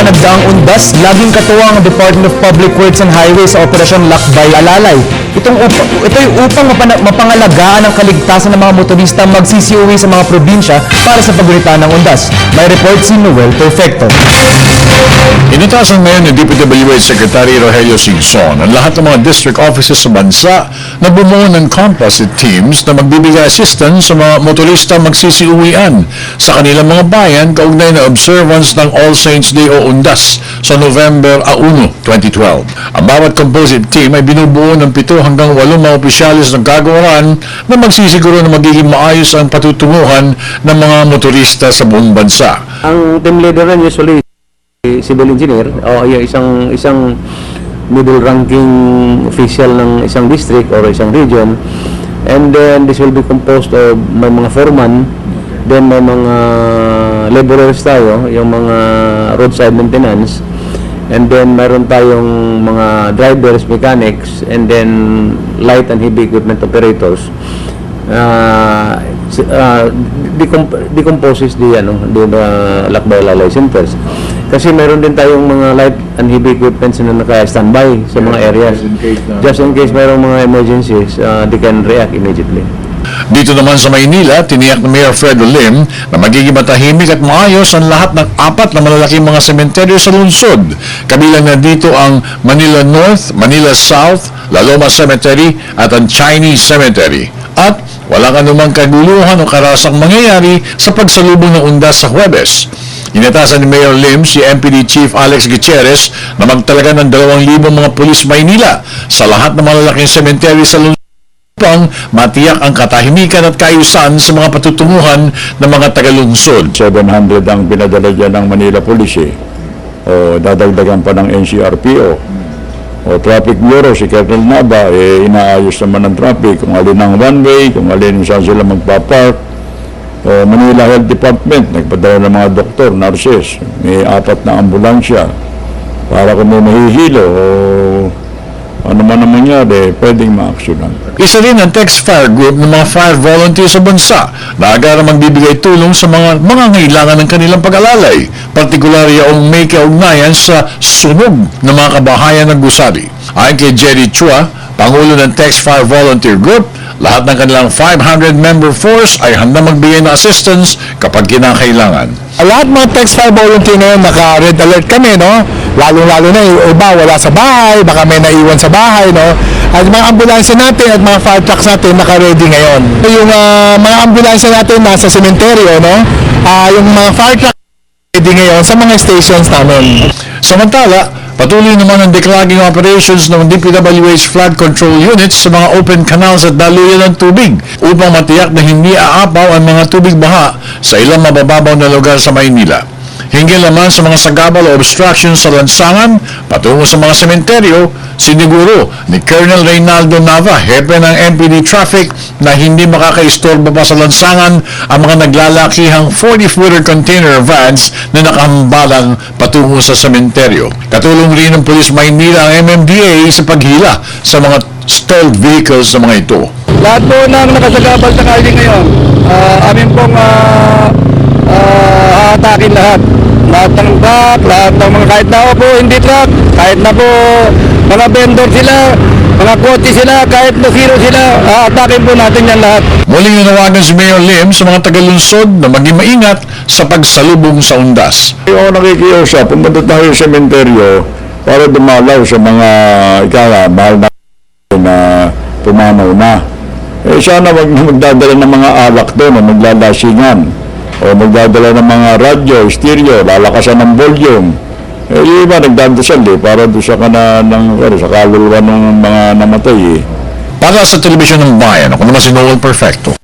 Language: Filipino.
mga nagdaang undas, laging katuwang ang Department of Public Works and Highways sa Operasyon Lakbay Alalay. Itong upa, ito'y upang mapangalagaan ang kaligtasan ng mga motorista magsisiuwi sa mga probinsya para sa pagulitan ng undas. May report si Noel Perfecto. Inutasan ngayon ni DPWH Secretary Rogelio Singson ang lahat ng mga district offices sa bansa na bumuo ng composite teams na magbibigay assistance sa mga motorista magsisiuwian sa kanilang mga bayan kaugnay na observance ng All Saints Day o Undas sa November 1, 2012. Ang bawat composite team ay binubuo ng 7 hanggang 8 mga opisyalis ng kagawaran na magsisiguro na magiging maayos ang patutunguhan ng mga motorista sa buong bansa. Ang team leader usually civil engineer o isang isang middle ranking official ng isang district or isang region. And then this will be composed of may mga foreman then may mga laborers tayo yung mga roadside maintenance and then mayroon tayong mga drivers, mechanics and then light and heavy equipment operators. Uh, uh, decomp- decomposes the ano the uh, lakbay lalay centers kasi meron din tayong mga light and heavy equipments na naka-standby sa mga areas just in case mayroong mga emergencies uh, they can react immediately Dito naman sa Maynila, tiniyak ni Mayor Fredo Lim na magiging matahimik at maayos ang lahat ng apat na malalaking mga sementeryo sa lungsod. Kabilang na dito ang Manila North, Manila South, La Loma Cemetery at ang Chinese Cemetery. At walang anumang kaguluhan o karasang mangyayari sa pagsalubong ng undas sa Huwebes. Inatasan ni Mayor Lim si MPD Chief Alex Gutierrez na magtalaga ng 2,000 mga pulis Maynila sa lahat ng malalaking sementeryo sa lungsod upang matiyak ang katahimikan at kaayusan sa mga patutunguhan ng mga tagalungsod. 700 ang pinadala dyan ng Manila Police eh. O dadagdagan pa ng NCRPO. O Traffic Bureau, si Colonel Naba, eh, inaayos naman ng traffic. Kung alin ang one way, kung alin saan sila magpapark. O Manila Health Department, nagpadala ng mga doktor, nurses. May apat na ambulansya. Para kung may mahihilo o ano man ang mangyari, pwedeng ma-actionan. Isa rin ang Text Fire Group ng mga fire volunteers sa bansa na agarang magbibigay tulong sa mga mga ngailangan ng kanilang pag-alalay, partikularya ang may kaugnayan sa sunog ng mga kabahayan ng gusali. Ayon kay Jerry Chua, Pangulo ng Text Fire Volunteer Group, lahat ng kanilang 500-member force ay handang magbigay ng assistance kapag kinakailangan. lahat mga text fire volunteer ngayon naka-red alert kami, no? Lalo-lalo na yung iba wala sa bahay, baka may naiwan sa bahay, no? At mga ambulansya natin at mga fire trucks natin naka-ready ngayon. Yung ah, mga ambulansya natin nasa sementeryo, no? Ah, yung mga fire truck ready ngayon sa mga stations namin. Samantala, patuloy naman ang declogging operations ng DPWH flood control units sa mga open canals at daluyan ng tubig upang matiyak na hindi aapaw ang mga tubig baha sa ilang mabababaw na lugar sa Maynila. Hinggil naman sa mga sagabal o obstructions sa lansangan patungo sa mga sementeryo, siniguro ni Colonel Reynaldo Nava, hepe ng MPD Traffic, na hindi makakaistorbo pa sa lansangan ang mga naglalakihang 40-footer container vans na nakahambalang patungo sa sementeryo. Katulong rin ng Police Maynila ang MMDA sa paghila sa mga stalled vehicles na mga ito. Lahat po ng nakasagabal sa kalye ngayon, ah, amin pong uh, aatakin lahat. Lahat ng truck, lahat ng mga kahit na po hindi truck, kahit na po mga vendor sila, mga kotse sila, kahit na zero sila, aatakin po natin yan lahat. Muling nanawagan si Mayor Lim sa mga tagalunsod na maging maingat sa pagsalubong sa undas. Yung nakikiusap, pumunta tayo sa sementeryo para dumalaw sa mga ikaw mahal na na pumanaw na. Eh sana wag na magdadala ng mga alak doon o maglalasingan o magdadala ng mga radyo, stereo, lalakasan ng volume. Eh, yung iba nagdadasal eh, para doon sa kana ng, ano, sa kaluluwa ng mga namatay eh. Para sa telebisyon ng bayan, ako naman si Noel Perfecto.